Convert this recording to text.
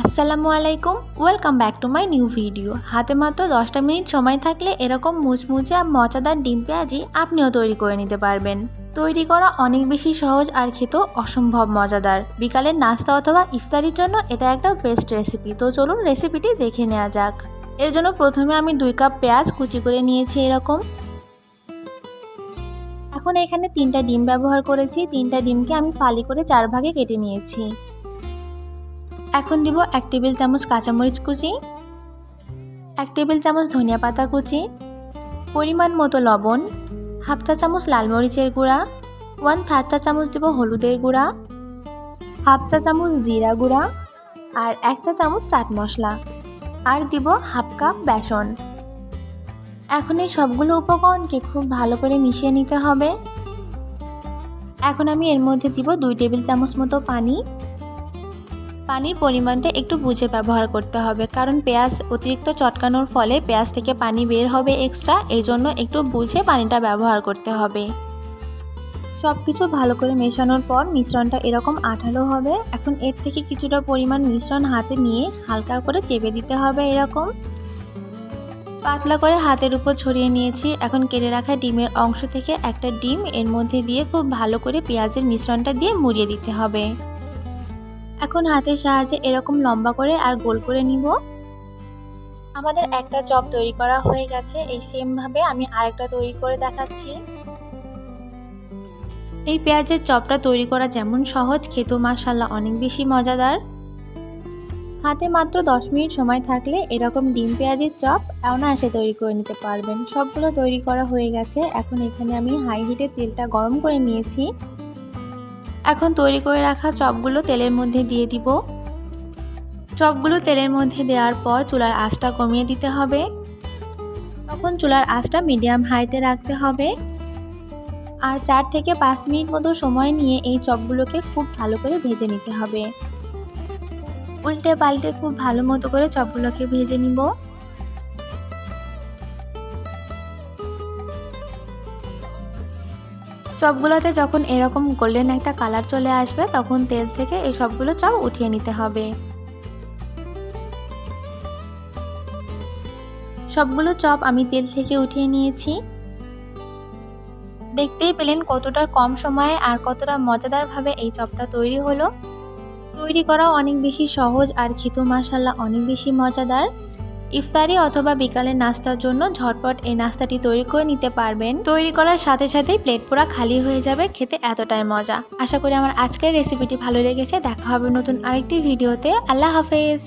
আসসালামু আলাইকুম welcome back to my new video হাতে মাত্র দশটা মিনিট সময় থাকলে এরকম মুচমুচে আর মজাদার ডিম পেঁয়াজি আপনিও তৈরি করে নিতে পারবেন। তৈরি করা অনেক বেশি সহজ আর খেতেও অসম্ভব মজাদার। বিকালের নাস্তা অথবা ইফতারির জন্য এটা একটা বেস্ট রেসিপি তো চলুন রেসিপিটি দেখে নেওয়া যাক। এর জন্য প্রথমে আমি দুই কাপ পেঁয়াজ কুচি করে নিয়েছি এরকম। এখন এখানে তিনটা ডিম ব্যবহার করেছি। তিনটা ডিমকে আমি ফালি করে চার ভাগে কেটে নিয়েছি। এখন দিব এক টেবিল চামচ কাঁচামরিচ কুচি, এক টেবিল চামচ ধনিয়া পাতা কুচি, পরিমাণ মতো লবণ, হাফ চা চামচ লাল মরিচের গুঁড়া ওয়ান থার্ড চা চামচ দেব হলুদের গুঁড়া, হাফ চা চামচ জিরা গুঁড়া আর এক চা চামচ চাট মশলা আর দিব হাফ কাপ বেসন। এখন এই সবগুলো উপকরণকে খুব ভালো করে মিশিয়ে নিতে হবে। এখন আমি এর মধ্যে দিব দুই টেবিল চামচ মতো পানি পানির পরিমাণটা একটু বুঝে ব্যবহার করতে হবে, কারণ পেঁয়াজ অতিরিক্ত চটকানোর ফলে পেঁয়াজ থেকে পানি বের হবে এক্সট্রা এই জন্য একটু বুঝে পানিটা ব্যবহার করতে হবে। সব কিছু ভালো করে মেশানোর পর মিশ্রণটা এরকম আঠালো হবে। এখন এর থেকে কিছুটা পরিমাণ মিশ্রণ হাতে নিয়ে হালকা করে চেপে দিতে হবে এরকম। পাতলা করে হাতের উপর ছড়িয়ে নিয়েছি। এখন কেটে রাখা ডিমের অংশ থেকে একটা ডিম এর মধ্যে দিয়ে খুব ভালো করে পেঁয়াজের মিশ্রণটা দিয়ে মুড়িয়ে দিতে হবে। এখন হাতের সাহায্যে এরকম লম্বা করে আর গোল করে নিব। আমাদের একটা চপ তৈরি করা হয়ে গেছে, এই সেমভাবে আমি আরেকটা তৈরি করে দেখাচ্ছি। এই পেঁয়াজের চপটা তৈরি করা যেমন সহজ, খেতেও মাসাল্লাহ অনেক বেশি মজাদার। হাতে মাত্র দশ মিনিট সময় থাকলে এরকম ডিম পেঁয়াজের চপ অনায়াসে তৈরি করে নিতে পারবেন। সবগুলো তৈরি করা হয়ে গেছে, এখন এখানে আমি হাই হিটে তেলটা গরম করে নিয়েছি। এখন তৈরি করে রাখা চপগুলো তেলের মধ্যে দিয়ে দিব। চপগুলো তেলের মধ্যে দেওয়ার পর চুলার আঁচটা কমিয়ে দিতে হবে। তখন চুলার আঁচটা মিডিয়াম হাইতে রাখতে হবে। আর চার থেকে পাঁচ মিনিট মতো সময় নিয়ে এই চপগুলোকে খুব ভালো করে ভেজে নিতে হবে। উল্টে পাল্টে খুব ভালো মতো করে চপগুলোকে ভেজে নিব। চপগুলোতে যখন এরকম গোল্ডেন একটা কালার চলে আসবে, তখন তেল থেকে এই সবগুলো চপ উঠিয়ে নিতে হবে। সবগুলো চপ আমি তেল থেকে উঠিয়ে নিয়েছি। দেখতেই পেলেন কতটা কম সময়ে আর কতটা মজাদারভাবে এই চপটা তৈরি হলো। তৈরি করাও অনেক বেশি সহজ আর খিতু মাসাল্লাহ অনেক বেশি মজাদার। ইফতারি অথবা বিকালের নাস্তার জন্য ঝটপট এই নাস্তাটি তৈরি করে নিতে পারবেন। তৈরি করার সাথে সাথেই প্লেট পুরা খালি হয়ে যাবে, খেতে এতটাই মজা। আশা করি আমার আজকের রেসিপিটি ভালো লেগেছে। দেখা হবে নতুন আরেকটি ভিডিওতে আল্লাহ হাফেজ।